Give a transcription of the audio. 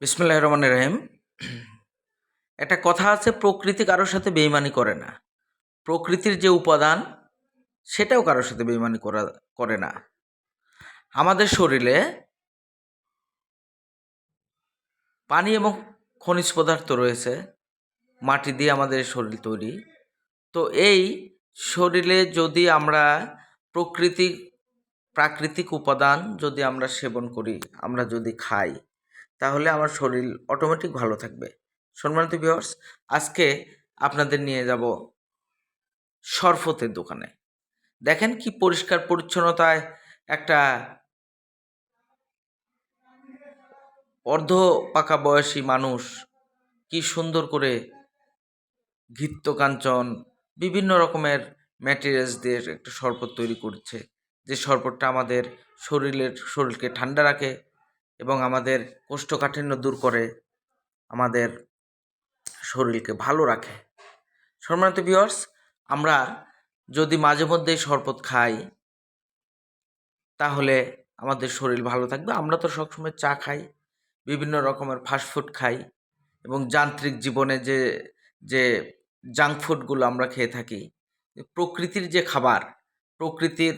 বিসমুল্লাহ রহমান রহিম। একটা কথা আছে, প্রকৃতি কারোর সাথে বেইমানি করে না। প্রকৃতির যে উপাদান, সেটাও কারোর সাথে বেইমানি করা, করে না। আমাদের শরীরে পানি এবং খনিজ পদার্থ রয়েছে, মাটি দিয়ে আমাদের শরীর তৈরি। তো এই শরীরে যদি আমরা প্রকৃতি, প্রাকৃতিক উপাদান যদি আমরা সেবন করি, আমরা যদি খাই তাহলে আমার শরীর অটোমেটিক ভালো থাকবে। সম্মানিত ভিউয়ার্স আজকে আপনাদের নিয়ে যাব শরফতের দোকানে। দেখেন কি পরিষ্কার পরিচ্ছন্নতায় একটা অর্ধ পাকা বয়সী মানুষ কি সুন্দর করে ঘিত্ত কাঞ্চন বিভিন্ন রকমের ম্যাটেরিয়ালস দিয়ে একটা শরবত তৈরি করছে। যে শরবতটা আমাদের শরীরের, শরীরকে ঠান্ডা রাখে এবং আমাদের কোষ্ঠকাঠিন্য দূর করে আমাদের শরীরকে ভালো রাখে। সম্মানিত ভিউয়ার্স আমরা যদি মাঝে মধ্যে শরবত খাই, তাহলে আমাদের শরীর ভালো থাকবে। আমরা তো সবসময় চা খাই, বিভিন্ন রকমের ফাস্টফুড খাই এবং যান্ত্রিক জীবনে যে যে জাঙ্ক ফুডগুলো আমরা খেয়ে থাকি, প্রকৃতির যে খাবার, প্রকৃতির